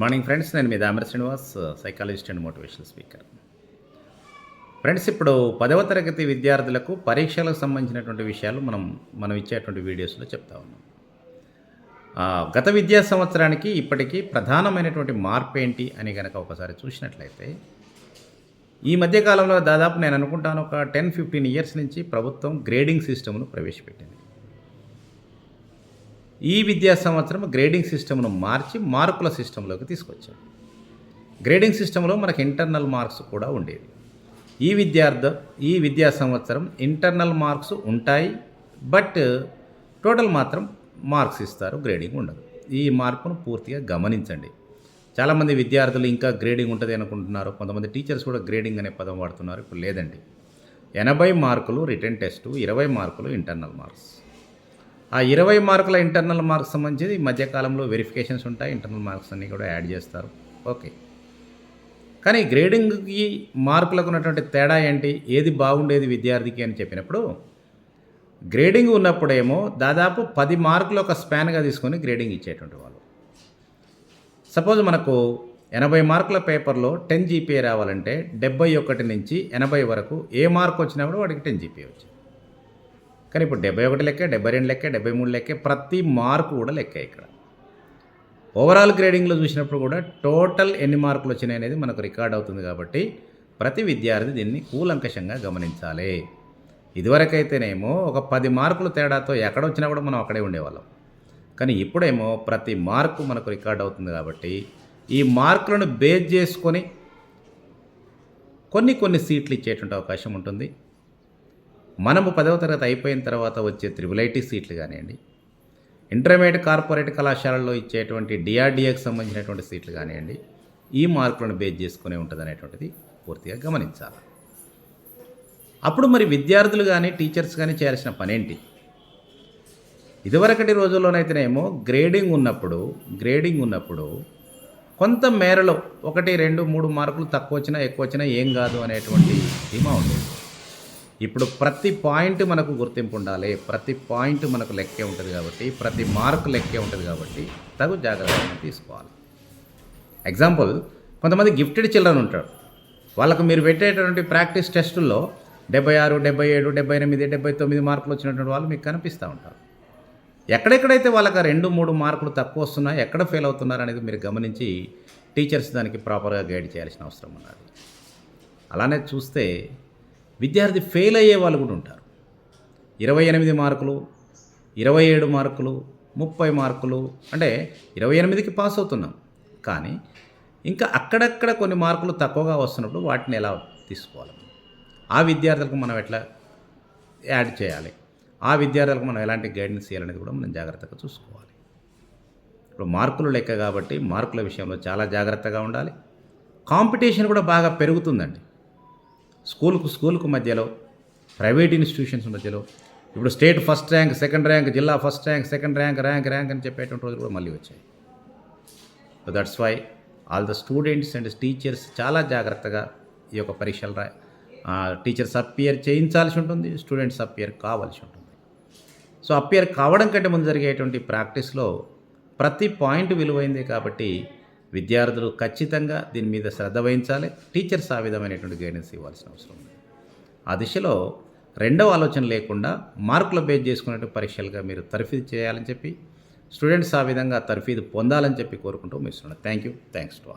Morning friends నేను మీ Damara Srinivas psychologist and motivational speaker friends ఇప్పుడు పదవ తరగతి విద్యార్థులకు పరీక్షలకు సంబంధించినటువంటి విషయాలు మనం మనం ఇచ్చేటువంటి వీడియోస్లో చెప్తా ఉన్నాం. గత విద్యా సంవత్సరానికి ఇప్పటికీ ప్రధానమైనటువంటి మార్పు ఏంటి అని కనుక ఒకసారి చూసినట్లయితే ఈ మధ్య కాలంలో దాదాపు నేను అనుకుంటాను ఒక టెన్ ఫిఫ్టీన్ ఇయర్స్ నుంచి ప్రభుత్వం గ్రేడింగ్ సిస్టమ్ను ప్రవేశపెట్టింది. ఈ విద్యా సంవత్సరం గ్రేడింగ్ సిస్టమ్ను మార్చి మార్కుల సిస్టంలోకి తీసుకొచ్చాం. గ్రేడింగ్ సిస్టంలో మనకి ఇంటర్నల్ మార్క్స్ కూడా ఉండేవి. ఈ విద్యార్థ ఈ విద్యా సంవత్సరం ఇంటర్నల్ మార్క్స్ ఉంటాయి బట్ టోటల్ మాత్రం మార్క్స్ ఇస్తారు గ్రేడింగ్ ఉండదు. ఈ మార్పును పూర్తిగా గమనించండి. చాలామంది విద్యార్థులు ఇంకా గ్రేడింగ్ ఉంటుంది అనుకుంటున్నారు. కొంతమంది టీచర్స్ కూడా గ్రేడింగ్ అనే పదం వాడుతున్నారు. ఇప్పుడు లేదండి. ఎనభై మార్కులు రిటర్న్ టెస్టు ఇరవై మార్కులు ఇంటర్నల్ మార్క్స్. ఆ ఇరవై మార్కుల ఇంటర్నల్ మార్క్స్ సంబంధించి ఈ మధ్యకాలంలో వెరిఫికేషన్స్ ఉంటాయి. ఇంటర్నల్ మార్క్స్ అన్నీ కూడా యాడ్ చేస్తారు. ఓకే కానీ గ్రేడింగ్కి మార్కులకు ఉన్నటువంటి తేడా ఏంటి? ఏది బాగుండేది విద్యార్థికి అని చెప్పినప్పుడు గ్రేడింగ్ ఉన్నప్పుడేమో దాదాపు పది మార్కులు ఒక స్పాన్గా తీసుకొని గ్రేడింగ్ ఇచ్చేటువంటి వాళ్ళు. సపోజ్ మనకు ఎనభై మార్కుల పేపర్లో టెన్ జీపీఏ రావాలంటే డెబ్బై ఒకటి నుంచి ఎనభై వరకు ఏ మార్క్ వచ్చినా కూడా వాడికి టెన్ జీపీఏ వచ్చింది. కానీ ఇప్పుడు డెబ్బై ఒకటి లెక్కే డెబ్బై రెండు లెక్కే డెబ్బై మూడు లెక్కే ప్రతి మార్కు కూడా లెక్కే ఇక్కడ. ఓవరాల్ గ్రేడింగ్లో చూసినప్పుడు కూడా టోటల్ ఎన్ని మార్కులు వచ్చినాయి అనేది మనకు రికార్డ్ అవుతుంది కాబట్టి ప్రతి విద్యార్థి దీన్ని కూలంకషంగా గమనించాలి. ఇదివరకైతేనేమో ఒక పది మార్కులు తేడాతో ఎక్కడ వచ్చినా కూడా మనం అక్కడే ఉండేవాళ్ళం. కానీ ఇప్పుడేమో ప్రతి మార్కు మనకు రికార్డ్ అవుతుంది కాబట్టి ఈ మార్కులను బేస్ చేసుకొని కొన్ని కొన్ని సీట్లు ఇచ్చేటువంటి అవకాశం ఉంటుంది. మనము పదవ తరగతి అయిపోయిన తర్వాత వచ్చే త్రిబుల్ ఐటీ సీట్లు కానివ్వండి ఇంటర్మీడియట్ కార్పొరేట్ కళాశాలల్లో ఇచ్చేటువంటి డిఆర్డిఏకి సంబంధించినటువంటి సీట్లు కానివ్వండి ఈ మార్కులను బేస్ చేసుకునే ఉంటుంది అనేటువంటిది పూర్తిగా గమనించాలి. అప్పుడు మరి విద్యార్థులు కానీ టీచర్స్ కానీ చేయాల్సిన పనేంటి? ఇదివరకటి రోజుల్లోనైతేనేమో గ్రేడింగ్ ఉన్నప్పుడు గ్రేడింగ్ ఉన్నప్పుడు కొంత మేరలో ఒకటి రెండు మూడు మార్కులు తక్కువ వచ్చినా ఎక్కువ వచ్చినా ఏం కాదు అనేటువంటి ధీమా ఉండేది. ఇప్పుడు ప్రతి పాయింట్ మనకు గుర్తింపు ఉండాలి ప్రతి పాయింట్ మనకు లెక్కే ఉంటుంది కాబట్టి ప్రతి మార్క్ లెక్కే ఉంటుంది కాబట్టి తగు జాగ్రత్తగా తీసుకోవాలి. ఎగ్జాంపుల్ కొంతమంది గిఫ్టెడ్ చిల్డ్రన్ ఉంటారు. వాళ్ళకు మీరు పెట్టేటటువంటి ప్రాక్టీస్ టెస్టుల్లో డెబ్బై ఆరు డెబ్బై ఏడు డెబ్బై ఎనిమిది డెబ్బై తొమ్మిది మార్కులు వచ్చినటువంటి వాళ్ళు మీకు కనిపిస్తూ ఉంటారు. ఎక్కడెక్కడైతే వాళ్ళకి రెండు మూడు మార్కులు తక్కువ వస్తున్నాయి ఎక్కడ ఫెయిల్ అవుతున్నారు అనేది మీరు గమనించి టీచర్స్ దానికి ప్రాపర్గా గైడ్ చేయాల్సిన అవసరం ఉన్నది. అలానే చూస్తే విద్యార్థి ఫెయిల్ అయ్యే వాళ్ళు కూడా ఉంటారు. ఇరవై ఎనిమిది మార్కులు ఇరవై ఏడు మార్కులు ముప్పై మార్కులు అంటే ఇరవై ఎనిమిదికి పాస్ అవుతున్నాం. కానీ ఇంకా అక్కడక్కడ కొన్ని మార్కులు తక్కువగా వస్తున్నప్పుడు వాటిని ఎలా తీసుకోవాలి? ఆ విద్యార్థులకు మనం ఎట్లా యాడ్ చేయాలి? ఆ విద్యార్థులకు మనం ఎలాంటి గైడెన్స్ చేయాలనేది కూడా మనం జాగ్రత్తగా చూసుకోవాలి. ఇప్పుడు మార్కులు లెక్క కాబట్టి మార్కుల విషయంలో చాలా జాగ్రత్తగా ఉండాలి. కాంపిటీషన్ కూడా బాగా పెరుగుతుందండి. స్కూల్కు స్కూల్కు మధ్యలో ప్రైవేట్ ఇన్స్టిట్యూషన్స్ మధ్యలో. ఇప్పుడు state first rank second rank జిల్లా first rank second rank rank rank అని చెప్పేటువంటి రోజులు కూడా మళ్ళీ వచ్చాయి. So that's why all the students and teachers చాలా జాగ్రత్తగా ఈ యొక్క పరీక్షలు రా టీచర్స్ అపియర్ చేయించాల్సి ఉంటుంది స్టూడెంట్స్ అపియర్ కావాల్సి ఉంటుంది. సో అపియర్ కావడం కంటే ముందు జరిగేటువంటి ప్రాక్టీస్లో ప్రతి పాయింట్ విలువైంది కాబట్టి విద్యార్థులు ఖచ్చితంగా దీని మీద శ్రద్ధ వహించాలి. టీచర్స్ ఆ విధమైనటువంటి గైడెన్స్ ఇవ్వాల్సిన అవసరం ఉంది. ఆ దిశలో రెండవ ఆలోచన లేకుండా మార్కుల బేస్ చేసుకునే పరీక్షలుగా మీరు తర్ఫీదు చేయాలని చెప్పి స్టూడెంట్స్ ఆ విధంగా తర్ఫీదు పొందాలని చెప్పి కోరుకుంటూ మీరు thank you. Thanks to all.